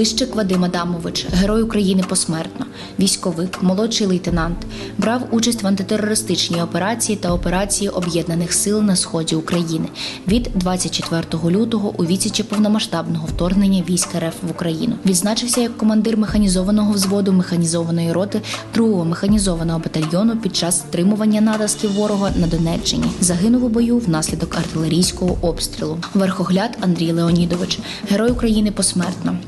Полищик Вадим Адамович, герой України посмертно, військовик, молодший лейтенант, брав участь в антитерористичній операції та операції Об'єднаних сил на сході України від 24 лютого у відсічі повномасштабного вторгнення військ РФ в Україну. Відзначився як командир механізованого взводу механізованої роти 2-го механізованого батальйону під час стримування натисків ворога на Донеччині. Загинув у бою внаслідок артилерійського обстрілу. Верхогляд Андрій Леонідович, герой України посмертно,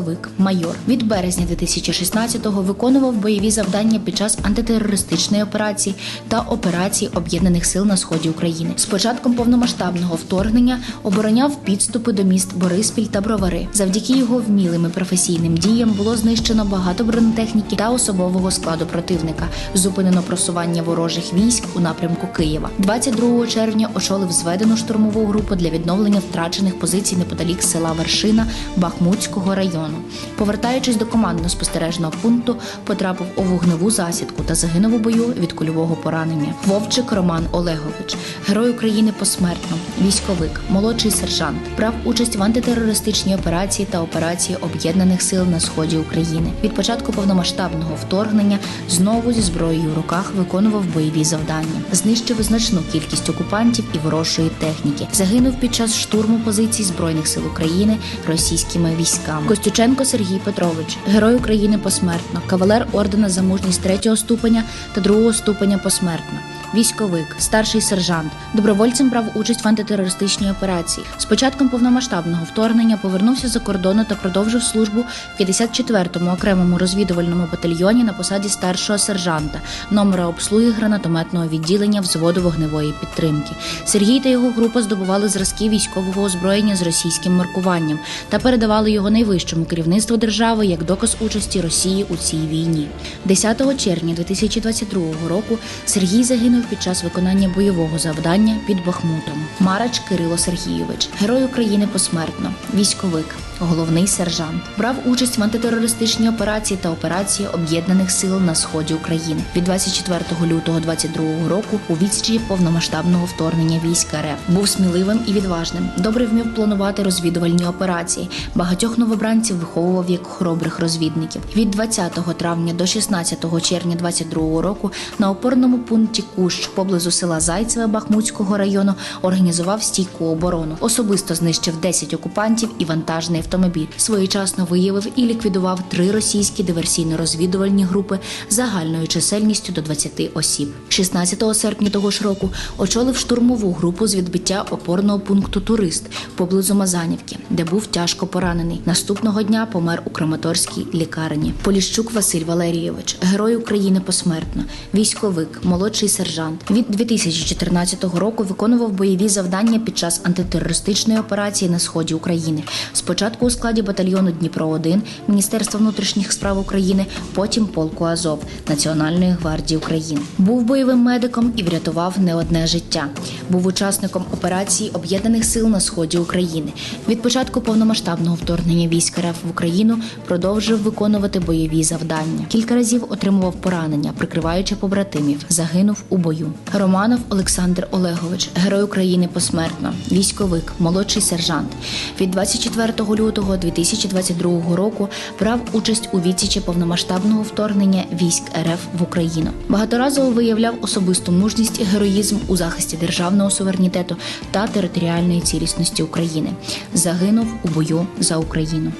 військовик, майор. Від березня 2016-го виконував бойові завдання під час антитерористичної операції та операції об'єднаних сил на сході України. З початком повномасштабного вторгнення обороняв підступи до міст Бориспіль та Бровари. Завдяки його вмілим і професійним діям було знищено багато бронетехніки та особового складу противника. Зупинено просування ворожих військ у напрямку Києва. 22 червня очолив зведену штурмову групу для відновлення втрачених позицій неподалік села Вершина Бахмутського району. Повертаючись до командно-спостережного пункту, потрапив у вогневу засідку та загинув у бою від кульового поранення. Вовчик Роман Олегович, герой України посмертно, військовик, молодший сержант, брав участь в антитерористичній операції та операції об'єднаних сил на сході України. Від початку повномасштабного вторгнення знову зі зброєю в руках виконував бойові завдання, знищив значну кількість окупантів і ворожої техніки. Загинув під час штурму позицій збройних сил України російськими військами. Костюченко Сергій Петрович, герой України посмертно, кавалер ордена за мужність третього ступеня та другого ступеня посмертно. Військовик, старший сержант, добровольцем брав участь в антитерористичній операції. З початком повномасштабного вторгнення повернувся за кордону та продовжив службу в 54-му окремому розвідувальному батальйоні на посаді старшого сержанта, номера обслуги гранатометного відділення взводу вогневої підтримки. Сергій та його група здобували зразки військового озброєння з російським маркуванням та передавали його найвищому керівництву держави як доказ участі Росії у цій війні. 10 червня 2022 року Сергій загинув під час виконання бойового завдання під Бахмутом. Марач Кирило Сергійович, герой України посмертно, військовик, головний сержант, брав участь в антитерористичній операції та операції об'єднаних сил на сході України від 24 лютого 2022 року у відсічі повномасштабного вторгнення військ РФ. Був сміливим і відважним, добре вмів планувати розвідувальні операції. Багатьох новобранців виховував як хоробрих розвідників. Від 20 травня до 16 червня 2022 року на опорному пункті Кущ поблизу села Зайцеве Бахмутського району організував стійку оборону. Особисто знищив 10 окупантів і вантажний автомобіль. Своєчасно виявив і ліквідував три російські диверсійно-розвідувальні групи загальною чисельністю до 20 осіб. 16 серпня того ж року очолив штурмову групу з відбиття опорного пункту Турист поблизу Мазанівки, де був тяжко поранений. Наступного дня помер у Краматорській лікарні. Поліщук Василь Валерійович, герой України посмертно, військовик, молодший сержант. Від 2014 року виконував бойові завдання під час антитерористичної операції на сході України. Спочатку у складі батальйону Дніпро 1 Міністерства внутрішніх справ України, потім полку Азов Національної гвардії України. Був бойовим медиком і врятував не одне життя. Був учасником операції об'єднаних сил на сході України. Від початку повномасштабного вторгнення військ РФ в Україну продовжив виконувати бойові завдання. Кілька разів отримував поранення, прикриваючи побратимів. Загинув у бою. Романов Олександр Олегович, герой України посмертно, військовик, молодший сержант. Від 24 лютого 2022 року брав участь у відсічі повномасштабного вторгнення військ РФ в Україну. Багаторазово виявляв особисту мужність і героїзм у захисті державного суверенітету та територіальної цілісності України. Загинув у бою за Україну.